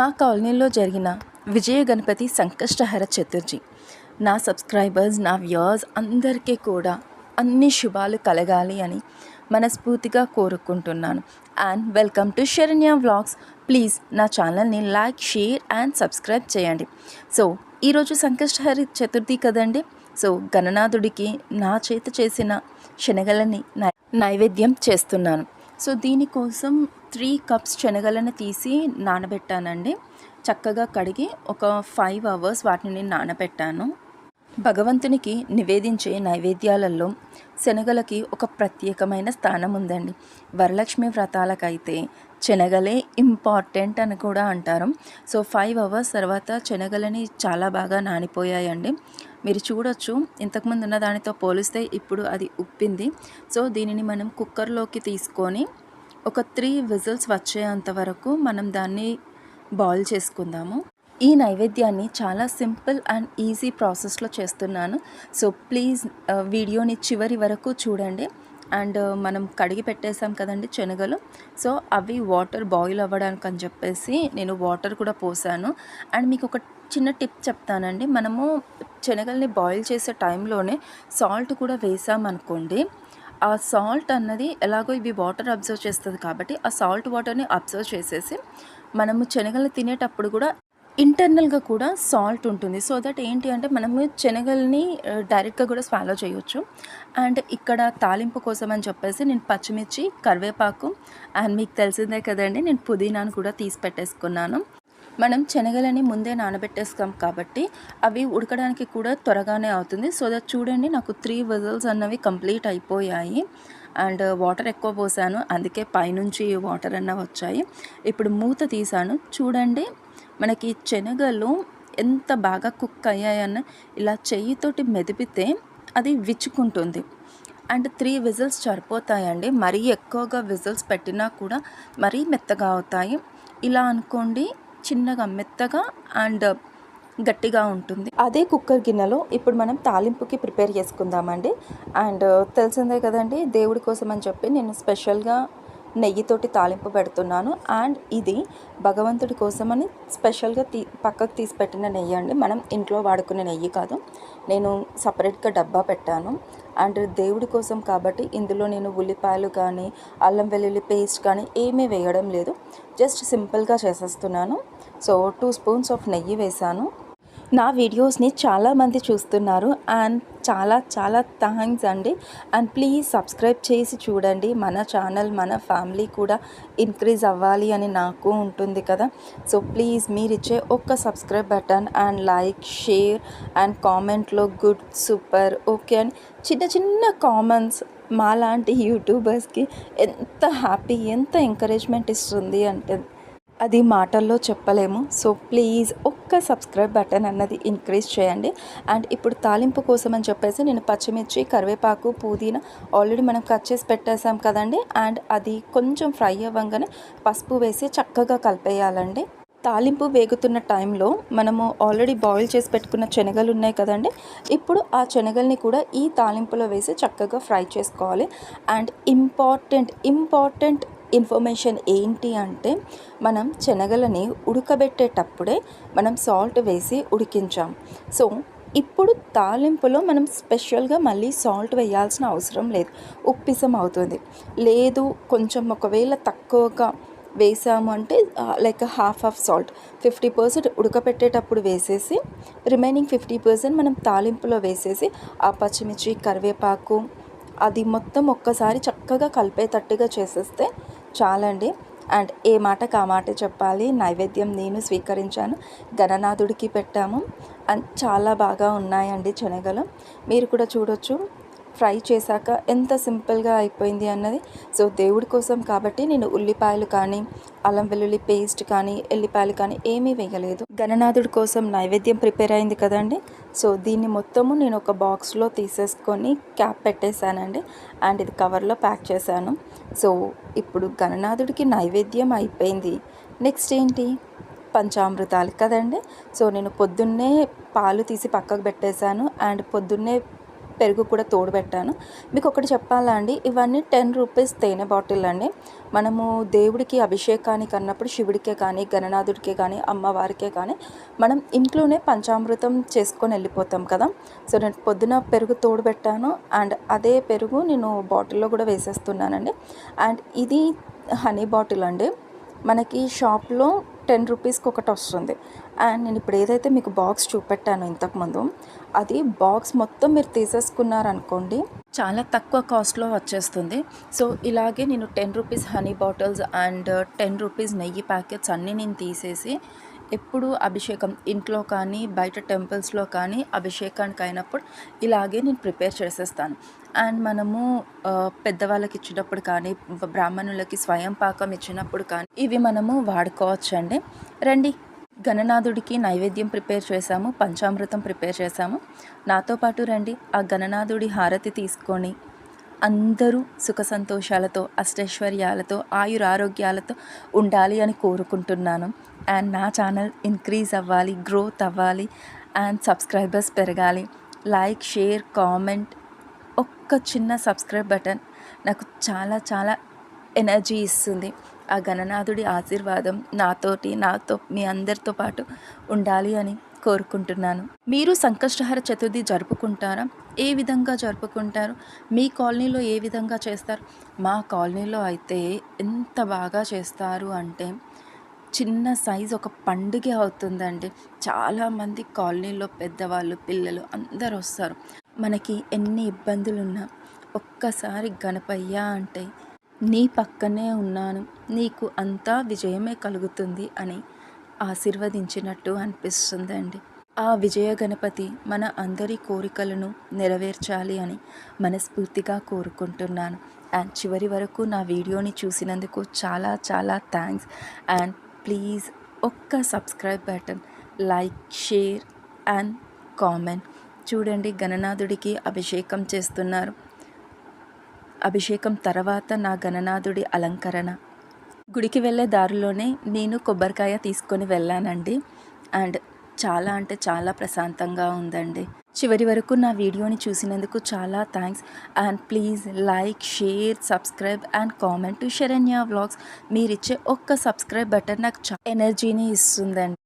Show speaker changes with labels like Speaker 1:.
Speaker 1: మా కాలనీలో జరిగిన విజయ గణపతి సంకష్టహర చతుర్థి. నా సబ్స్క్రైబర్స్ నా వ్యూయర్స్ అందరికీ కూడా అన్ని శుభాలు కలగాలి అని మనస్ఫూర్తిగా కోరుకుంటున్నాను. And welcome to Saranya vlogs. Please నా ఛానల్ని లైక్ షేర్ అండ్ సబ్స్క్రైబ్ చేయండి. సో ఈరోజు సంకష్టహరి చతుర్థి కదండి. సో గణనాథుడికి నా చేత చేసిన శనగలని నై- నైవేద్యం చేస్తున్నాను. సో దీనికోసం త్రీ కప్స్ శనగలను తీసి నానబెట్టానండి. చక్కగా కడిగి ఒక ఫైవ్ అవర్స్ వాటిని నేను నానబెట్టాను. భగవంతునికి నివేదించే నైవేద్యాలలో శనగలకి ఒక ప్రత్యేకమైన స్థానం ఉందండి వరలక్ష్మి వ్రతాలకైతే శనగలే ఇంపార్టెంట్ అని కూడా అంటారు. సో ఫైవ్ అవర్స్ తర్వాత శనగలని చాలా బాగా నానిపోయాయండి. మీరు చూడొచ్చు ఇంతకుముందు ఉన్న దానితో పోలిస్తే ఇప్పుడు అది ఉప్పింది. సో దీనిని మనం కుక్కర్లోకి తీసుకొని ఒక త్రీ విజిల్స్ వచ్చేంత వరకు మనం దాన్ని బాయిల్ చేసుకుందాము. ఈ నైవేద్యాన్ని చాలా సింపుల్ అండ్ ఈజీ ప్రాసెస్లో చేస్తున్నాను. సో ప్లీజ్ వీడియోని చివరి వరకు చూడండి. అండ్ మనం కడిగి పెట్టేసాం కదండి శనగలు. సో అవి వాటర్ బాయిల్ అవ్వడానికి అని చెప్పేసి నేను వాటర్ కూడా పోసాను. అండ్ మీకు ఒక చిన్న టిప్ చెప్తానండి. మనము శనగల్ని బాయిల్ చేసే టైంలోనే సాల్ట్ కూడా వేసామనుకోండి ఆ సాల్ట్ అన్నది ఎలాగో ఇవి వాటర్ అబ్జర్వ్ చేస్తుంది కాబట్టి ఆ సాల్ట్ వాటర్ని అబ్జర్వ్ చేసేసి మనము శనగలు తినేటప్పుడు కూడా ఇంటర్నల్గా కూడా సాల్ట్ ఉంటుంది. సో దట్ ఏంటి అంటే మనము శనగల్ని డైరెక్ట్గా కూడా స్వాలో చేయొచ్చు. అండ్ ఇక్కడ తాలింపు కోసం అని చెప్పేసి నేను పచ్చిమిర్చి కరివేపాకు అండ్ మీకు తెలిసిందే కదండి నేను పుదీనాను కూడా తీసి పెట్టేసుకున్నాను. మనం శనగలని ముందే నానబెట్టేస్తాం కాబట్టి అవి ఉడకడానికి కూడా త్వరగానే అవుతుంది. సో దట్ చూడండి నాకు త్రీ విజల్స్ అన్నవి కంప్లీట్ అయిపోయాయి. అండ్ వాటర్ ఎక్కువ పోసాను అందుకే పైనుంచి వాటర్ అన్న వచ్చాయి. ఇప్పుడు మూత తీసాను. చూడండి మనకి శనగలు ఎంత బాగా కుక్ అయ్యాయన్న ఇలా చెయ్యితోటి మెదిపితే అది విచ్చుకుంటుంది. అండ్ త్రీ విజిల్స్ సరిపోతాయండి. మరీ ఎక్కువగా విజిల్స్ పెట్టినా కూడా మరీ మెత్తగా అవుతాయి. ఇలా అనుకోండి చిన్నగా మెత్తగా అండ్ గట్టిగా ఉంటుంది. అదే కుక్కర్ గిన్నెలో ఇప్పుడు మనం తాలింపుకి ప్రిపేర్ చేసుకుందామండి. అండ్ తెలిసిందే కదండి దేవుడి కోసం అని చెప్పి నేను స్పెషల్గా నెయ్యితోటి తాలింపు పెడుతున్నాను. అండ్ ఇది భగవంతుడి కోసమని స్పెషల్గా తీ పక్కకు తీసి పెట్టిన నెయ్యి అండి. మనం ఇంట్లో వాడుకునే నెయ్యి కాదు. నేను సపరేట్గా డబ్బా పెట్టాను. అండ్ దేవుడి కోసం కాబట్టి ఇందులో నేను ఉల్లిపాయలు కానీ అల్లం వెల్లుల్లి పేస్ట్ కానీ ఏమీ వేయడం లేదు. జస్ట్ సింపుల్గా చేసేస్తున్నాను. సో టూ స్పూన్స్ ఆఫ్ నెయ్యి వేసాను నా వీడియోస్ని చాలామంది చూస్తున్నారు అండ్ చాలా చాలా థ్యాంక్స్ అండి. అండ్ ప్లీజ్ సబ్స్క్రైబ్ చేసి చూడండి. మన ఛానల్ మన ఫ్యామిలీ కూడా ఇంక్రీజ్ అవ్వాలి అని నాకు ఉంటుంది కదా. సో ప్లీజ్ మీరు ఇచ్చే ఒక్క subscribe button and like share and కామెంట్లో గుడ్ సూపర్ ఓకే అని చిన్న చిన్న కామెంట్స్ మాలాంటి యూట్యూబర్స్కి ఎంత హ్యాపీ ఎంత ఎంకరేజ్మెంట్ ఇస్తుంది అంటే అది మాటల్లో చెప్పలేము. సో ప్లీజ్ ఒక్క సబ్స్క్రైబ్ బటన్ అన్నది ఇంక్రీజ్ చేయండి. అండ్ ఇప్పుడు తాలింపు కోసం అని చెప్పేసి నేను పచ్చిమిర్చి కరివేపాకు పుదీనా ఆల్రెడీ మనం కట్ చేసి పెట్టేసాం కదండి. అండ్ అది కొంచెం ఫ్రై అవ్వగానే పసుపు వేసి చక్కగా కలిపేయాలండి. తాలింపు వేగుతున్న టైంలో మనము ఆల్రెడీ బాయిల్ చేసి పెట్టుకున్న శనగలు ఉన్నాయి కదండి. ఇప్పుడు ఆ శనగల్ని కూడా ఈ తాలింపులో వేసి చక్కగా ఫ్రై చేసుకోవాలి. అండ్ ఇంపార్టెంట్ ఇంపార్టెంట్ ఇన్ఫర్మేషన్ ఏంటి అంటే మనం శనగలని ఉడకబెట్టేటప్పుడే మనం సాల్ట్ వేసి ఉడికించాం. సో ఇప్పుడు తాలింపులో మనం స్పెషల్గా మళ్ళీ సాల్ట్ వేయాల్సిన అవసరం లేదు. ఉప్పిసం అవుతుంది. లేదు కొంచెం ఒకవేళ తక్కువగా వేసాము అంటే like half of salt fifty percent ఉడకపెట్టేటప్పుడు వేసేసి రిమైనింగ్ ఫిఫ్టీ పర్సెంట్ మనం తాలింపులో వేసేసి ఆ పచ్చిమిర్చి కరివేపాకు అది మొత్తం ఒక్కసారి చక్కగా కలిపేటట్టుగా చేసేస్తే చాలండి. అండ్ ఏ మాటకు ఆ మాట చెప్పాలి. నైవేద్యం నేను స్వీకరించాను. గణనాథుడికి పెట్టాము. అండ్ చాలా బాగా ఉన్నాయండి శనగలు. మీరు కూడా చూడొచ్చు. ఫ్రై చేశాక ఎంత సింపుల్గా అయిపోయింది అన్నది. సో దేవుడి కోసం కాబట్టి నేను ఉల్లిపాయలు కానీ అల్లం వెల్లుల్లి పేస్ట్ కానీ ఎల్లిపాయలు కానీ ఏమీ వేయలేదు. గణనాథుడి కోసం నైవేద్యం ప్రిపేర్ అయింది కదండి. సో దీన్ని మొత్తము నేను ఒక బాక్స్లో తీసేసుకొని క్యాప్ పెట్టేశానండి. అండ్ ఇది కవర్లో ప్యాక్ చేశాను. సో ఇప్పుడు గణనాథుడికి నైవేద్యం అయిపోయింది. నెక్స్ట్ ఏంటి? పంచామృతాలు కదండి. సో నేను పొద్దున్నే పాలు తీసి పక్కకు పెట్టేశాను. అండ్ పొద్దున్నే పెరుగు కూడా తోడు పెట్టాను. మీకు ఒకటి చెప్పాలా అండి? ఇవన్నీ టెన్ రూపీస్ తేనె బాటిల్ అండి. మనము దేవుడికి అభిషేకానికి అన్నప్పుడు శివుడికే కానీ గణనాథుడికే కానీ అమ్మవారికే కానీ మనం ఇంట్లోనే పంచామృతం చేసుకొని వెళ్ళిపోతాం కదా. సో నేను పొద్దున పెరుగు తోడు పెట్టాను. అండ్ అదే పెరుగు నేను బాటిల్లో కూడా వేసేస్తున్నానండి. అండ్ ఇది హనీ బాటిల్ అండి. మనకి షాప్లో టెన్ రూపీస్కి ఒకటి వస్తుంది. అండ్ నేను ఇప్పుడు ఏదైతే మీకు బాక్స్ చూపెట్టాను ఇంతకుముందు అది బాక్స్ మొత్తం మీరు తీసేసుకున్నారనుకోండి చాలా తక్కువ కాస్ట్లో వచ్చేస్తుంది. సో ఇలాగే నేను ten rupees honey bottles and ten rupees నెయ్యి ప్యాకెట్స్ అన్నీ నేను తీసేసి ఎప్పుడు అభిషేకం ఇంట్లో కానీ బయట టెంపుల్స్లో కానీ అభిషేకానికి అయినప్పుడు ఇలాగే నేను ప్రిపేర్ చేసేస్తాను. అండ్ మనము పెద్దవాళ్ళకి ఇచ్చినప్పుడు కానీ బ్రాహ్మణులకి స్వయం పాకం ఇచ్చినప్పుడు కానీ ఇవి మనము వాడుకోవచ్చు అండి. రండి. గణనాథుడికి నైవేద్యం ప్రిపేర్ చేశాము పంచామృతం ప్రిపేర్ చేశాము. నాతో పాటు రండి. ఆ గణనాథుడి హారతి తీసుకొని అందరూ సుఖ సంతోషాలతో అష్టైశ్వర్యాలతో ఆయురారోగ్యాలతో ఉండాలి అని కోరుకుంటున్నాను. అండ్ నా ఛానల్ ఇంక్రీజ్ అవ్వాలి గ్రోత్ అవ్వాలి అండ్ సబ్స్క్రైబర్స్ పెరగాలి. లైక్ షేర్ కామెంట్ ఒక్క చిన్న సబ్స్క్రైబ్ బటన్ నాకు చాలా చాలా ఎనర్జీ ఇస్తుంది. ఆ గణనాథుడి ఆశీర్వాదం నాతోటి నాతో మీ అందరితో పాటు ఉండాలి అని కోరుకుంటున్నాను. మీరు సంకష్టహర చతుర్థి జరుపుకుంటారా? ఏ విధంగా జరుపుకుంటారు? మీ కాలనీలో ఏ విధంగా చేస్తారు? మా కాలనీలో అయితే ఎంత బాగా చేస్తారు అంటే చిన్న సైజు ఒక పండుగ అవుతుందండి. చాలామంది కాలనీలో పెద్దవాళ్ళు పిల్లలు అందరు వస్తారు. మనకి ఎన్ని ఇబ్బందులున్నా ఒక్కసారి గణపయ్య అంటే నీ పక్కనే ఉన్నాను. నీకు అంతా విజయమే కలుగుతుంది అని ఆశీర్వదించినట్టు అనిపిస్తుందండి. ఆ విజయ గణపతి మన అందరి కోరికలను నెరవేర్చాలి అని మనస్ఫూర్తిగా కోరుకుంటున్నాను. అండ్ చివరి వరకు నా వీడియోని చూసినందుకు చాలా చాలా థ్యాంక్స్. అండ్ ప్లీజ్ ఒక్క subscribe button like share and comment. చూడండి గణనాథుడికి అభిషేకం చేస్తున్నారు. అభిషేకం తర్వాత నా గణనాథుడి అలంకరణ. గుడికి వెళ్ళే దారిలోనే నేను కొబ్బరికాయ తీసుకొని వెళ్ళానండి. అండ్ చాలా అంటే చాలా ప్రశాంతంగా ఉందండి. చివరి వరకు నా వీడియోని చూసినందుకు చాలా thanks and please like share subscribe and comment to Saranya vlogs మీరిచ్చే ఒక్క సబ్స్క్రైబ్ బటన్ నాకు ఎనర్జీని ఇస్తుందండి.